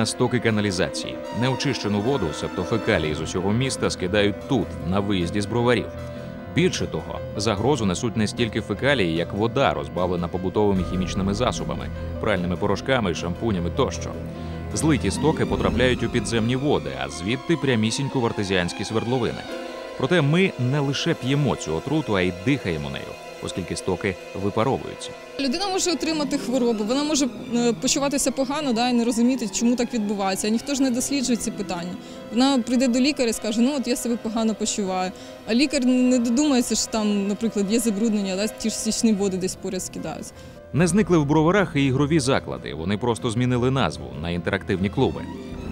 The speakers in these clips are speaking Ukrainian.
на стоки каналізації. Неочищену воду, себто фекалії з усього міста, скидають тут, на виїзді з броварів. Більше того, загрозу несуть не стільки фекалії, як вода, розбавлена побутовими хімічними засобами, пральними порошками, шампунями тощо. Злиті стоки потрапляють у підземні води, а звідти прямісінько в артезіанські свердловини. Проте ми не лише п'ємо цю отруту, а й дихаємо нею, оскільки стоки випаровуються. Людина може отримати хворобу, вона може е, почуватися погано да, і не розуміти, чому так відбувається. Ніхто ж не досліджує ці питання. Вона прийде до лікаря і скаже, ну от я себе погано почуваю. А лікар не додумається, що там, наприклад, є забруднення, да, ті ж стічні води десь поряд скидаються. Не зникли в броварах і ігрові заклади. Вони просто змінили назву на інтерактивні клуби.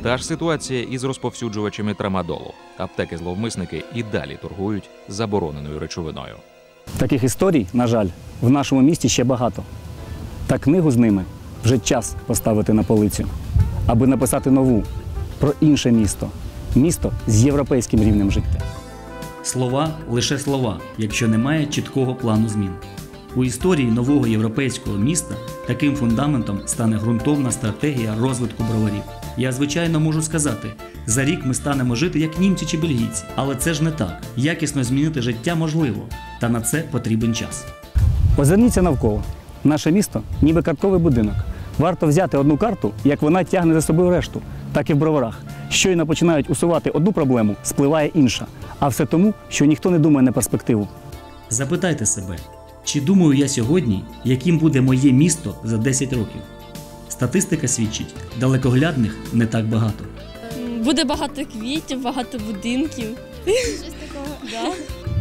Та ж ситуація із розповсюджувачами трамадолу. Аптеки зловмисники і далі торгують забороненою речовиною. Таких історій, на жаль, в нашому місті ще багато. Та книгу з ними вже час поставити на полицю, аби написати нову про інше місто місто з європейським рівнем життя. Слова лише слова, якщо немає чіткого плану змін. У історії нового європейського міста таким фундаментом стане ґрунтовна стратегія розвитку броварів. Я звичайно можу сказати, за рік ми станемо жити як німці чи бельгійці, але це ж не так. Якісно змінити життя можливо, та на це потрібен час. Озирніться навколо. Наше місто ніби картковий будинок. Варто взяти одну карту, як вона тягне за собою решту, так і в броварах. Щойно починають усувати одну проблему, спливає інша. А все тому, що ніхто не думає на перспективу. Запитайте себе, чи думаю я сьогодні, яким буде моє місто за 10 років? Статистика свідчить, далекоглядних не так багато. Буде багато квітів, багато будинків. Щось такого. Да.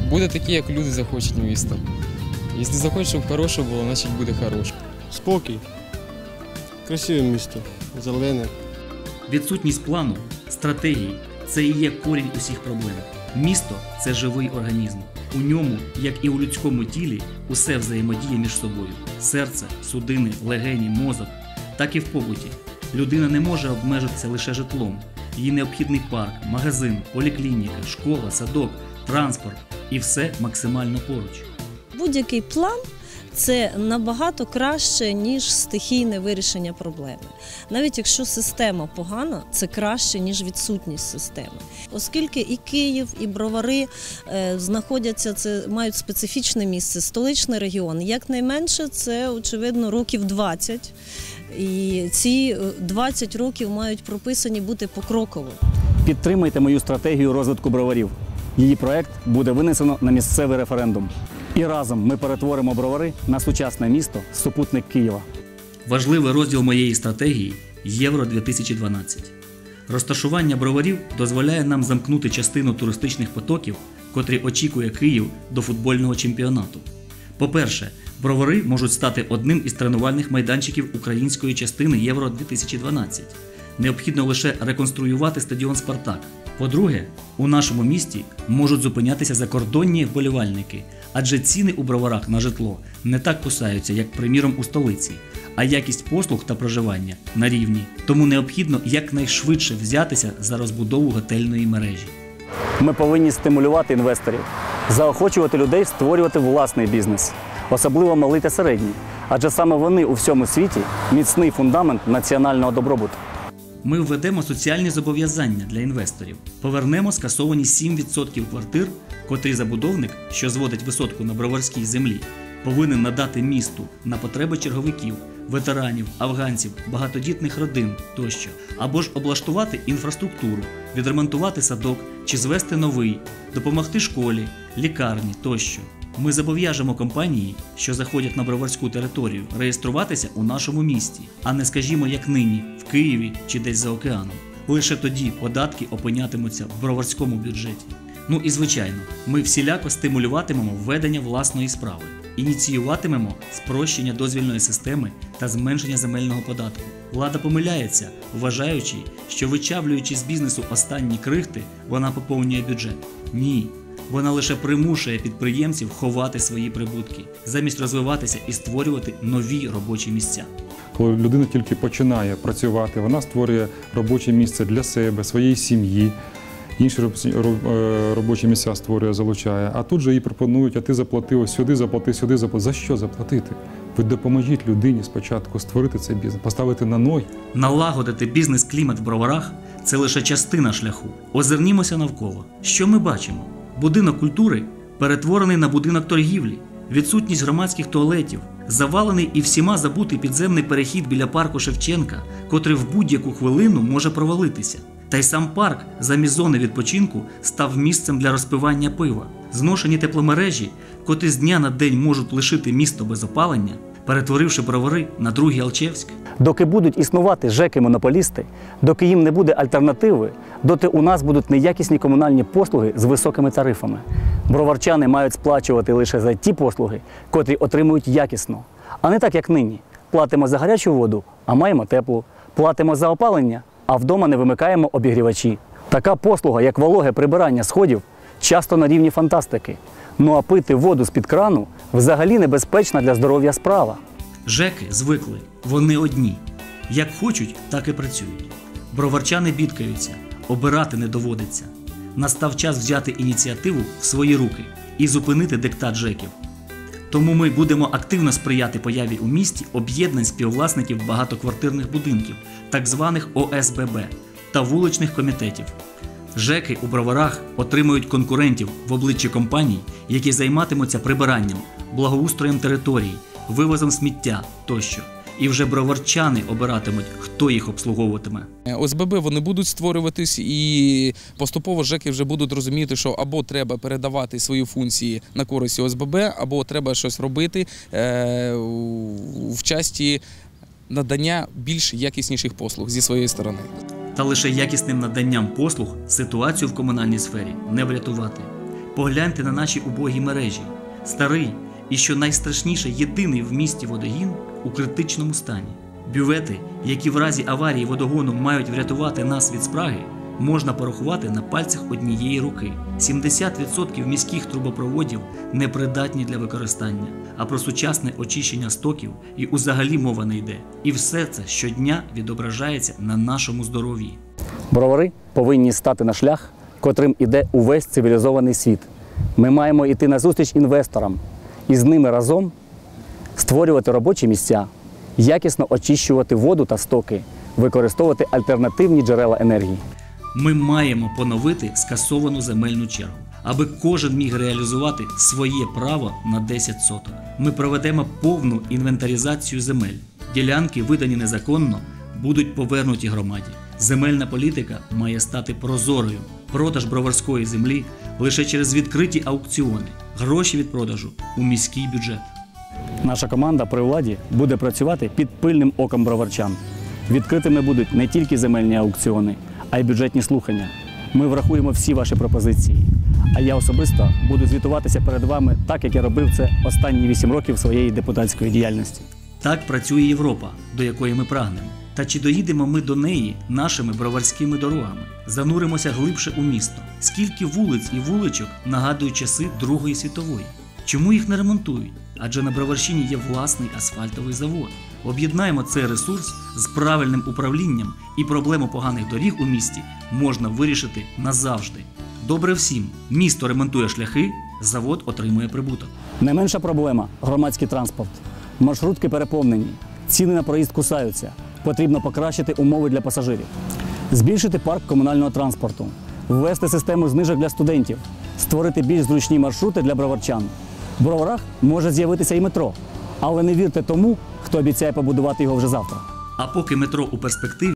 Буде такі, як люди захочуть місто. Якщо захочуть, щоб хороше було, значить буде хороше. Спокій. Красиве місто. Зелене. Відсутність плану, стратегії це і є корінь усіх проблем. Місто це живий організм. У ньому, як і у людському тілі, усе взаємодіє між собою: серце, судини, легені, мозок, так і в побуті. Людина не може обмежитися лише житлом. Їй необхідний парк, магазин, поліклініка, школа, садок, транспорт і все максимально поруч. Будь-який план це набагато краще, ніж стихійне вирішення проблеми. Навіть якщо система погана, це краще, ніж відсутність системи. Оскільки і Київ, і бровари е, знаходяться, це мають специфічне місце, столичний регіон. Якнайменше це, очевидно, років 20. І ці е, 20 років мають прописані бути покроково. Підтримайте мою стратегію розвитку броварів. Її проект буде винесено на місцевий референдум. І разом ми перетворимо бровари на сучасне місто, супутник Києва. Важливий розділ моєї стратегії Євро 2012. Розташування броварів дозволяє нам замкнути частину туристичних потоків, котрі очікує Київ до футбольного чемпіонату. По-перше, бровари можуть стати одним із тренувальних майданчиків української частини Євро 2012. Необхідно лише реконструювати стадіон Спартак. По-друге, у нашому місті можуть зупинятися закордонні вболівальники, адже ціни у броварах на житло не так кусаються, як, приміром, у столиці, а якість послуг та проживання на рівні. Тому необхідно якнайшвидше взятися за розбудову готельної мережі. Ми повинні стимулювати інвесторів, заохочувати людей створювати власний бізнес, особливо малий та середній, адже саме вони у всьому світі міцний фундамент національного добробуту. Ми введемо соціальні зобов'язання для інвесторів, повернемо скасовані 7% квартир, котрі забудовник, що зводить висотку на броварській землі, повинен надати місту на потреби черговиків, ветеранів, афганців, багатодітних родин тощо, або ж облаштувати інфраструктуру, відремонтувати садок чи звести новий, допомогти школі, лікарні тощо. Ми зобов'яжемо компанії, що заходять на броварську територію, реєструватися у нашому місті, а не скажімо, як нині, Києві чи десь за океаном. Лише тоді податки опинятимуться в броварському бюджеті. Ну і звичайно, ми всіляко стимулюватимемо введення власної справи, ініціюватимемо спрощення дозвільної системи та зменшення земельного податку. Влада помиляється, вважаючи, що вичавлюючи з бізнесу останні крихти, вона поповнює бюджет. Ні. Вона лише примушує підприємців ховати свої прибутки, замість розвиватися і створювати нові робочі місця. Коли людина тільки починає працювати, вона створює робоче місце для себе, своєї сім'ї, інші е, робочі місця створює, залучає. А тут же їй пропонують, а ти заплатив ось сюди, заплати, сюди заплати. За що заплатити? Ви допоможіть людині спочатку створити цей бізнес, поставити на ноги. Налагодити бізнес-клімат в броварах це лише частина шляху. Озирнімося навколо. Що ми бачимо? Будинок культури перетворений на будинок торгівлі, відсутність громадських туалетів, завалений і всіма забутий підземний перехід біля парку Шевченка, котрий в будь-яку хвилину може провалитися. Та й сам парк замість зони відпочинку став місцем для розпивання пива. Зношені тепломережі, котрі з дня на день можуть лишити місто без опалення, перетворивши бровари на другий Алчевськ. Доки будуть існувати ЖЕКи-монополісти, доки їм не буде альтернативи, доти у нас будуть неякісні комунальні послуги з високими тарифами. Броварчани мають сплачувати лише за ті послуги, котрі отримують якісно, а не так, як нині. Платимо за гарячу воду, а маємо теплу. Платимо за опалення, а вдома не вимикаємо обігрівачі. Така послуга, як вологе прибирання сходів, часто на рівні фантастики. Ну а пити воду з-під крану взагалі небезпечна для здоров'я справа. Жеки звикли, вони одні. Як хочуть, так і працюють. Броварчани бідкаються, обирати не доводиться. Настав час взяти ініціативу в свої руки і зупинити диктат жеків. Тому ми будемо активно сприяти появі у місті об'єднань співвласників багатоквартирних будинків, так званих ОСББ та вуличних комітетів. ЖЕКи у броварах отримують конкурентів в обличчі компаній, які займатимуться прибиранням, благоустроєм територій, вивозом сміття тощо. І вже броварчани обиратимуть, хто їх обслуговуватиме. ОСББ вони будуть створюватись, і поступово ЖЕКи вже будуть розуміти, що або треба передавати свої функції на користь ОСББ, або треба щось робити е, в часті надання більш якісніших послуг зі своєї сторони. Та лише якісним наданням послуг ситуацію в комунальній сфері не врятувати. Погляньте на наші убогі мережі. Старий і, що найстрашніше, єдиний в місті водогін у критичному стані. Бювети, які в разі аварії водогону мають врятувати нас від спраги, можна порахувати на пальцях однієї руки. 70% міських трубопроводів непридатні для використання, а про сучасне очищення стоків і узагалі мова не йде. І все це щодня відображається на нашому здоров'ї. Бровари повинні стати на шлях, котрим іде увесь цивілізований світ. Ми маємо йти назустріч інвесторам і з ними разом створювати робочі місця, якісно очищувати воду та стоки, використовувати альтернативні джерела енергії. Ми маємо поновити скасовану земельну чергу, аби кожен міг реалізувати своє право на 10 соток. Ми проведемо повну інвентаризацію земель. Ділянки, видані незаконно, будуть повернуті громаді. Земельна політика має стати прозорою. Продаж броварської землі лише через відкриті аукціони. Гроші від продажу у міський бюджет. Наша команда при владі буде працювати під пильним оком броварчан. Відкритими будуть не тільки земельні аукціони, а й бюджетні слухання. Ми врахуємо всі ваші пропозиції. А я особисто буду звітуватися перед вами так, як я робив це останні вісім років своєї депутатської діяльності. Так працює Європа, до якої ми прагнемо. Та чи доїдемо ми до неї нашими броварськими дорогами? Зануримося глибше у місто. Скільки вулиць і вуличок нагадують часи Другої світової? Чому їх не ремонтують? Адже на Броварщині є власний асфальтовий завод. Об'єднаємо цей ресурс з правильним управлінням, і проблему поганих доріг у місті можна вирішити назавжди. Добре всім. Місто ремонтує шляхи, завод отримує прибуток. Не менша проблема громадський транспорт. Маршрутки переповнені, ціни на проїзд кусаються. Потрібно покращити умови для пасажирів, збільшити парк комунального транспорту, ввести систему знижок для студентів, створити більш зручні маршрути для броварчан. В броварах може з'явитися і метро, але не вірте тому, хто обіцяє побудувати його вже завтра. А поки метро у перспективі.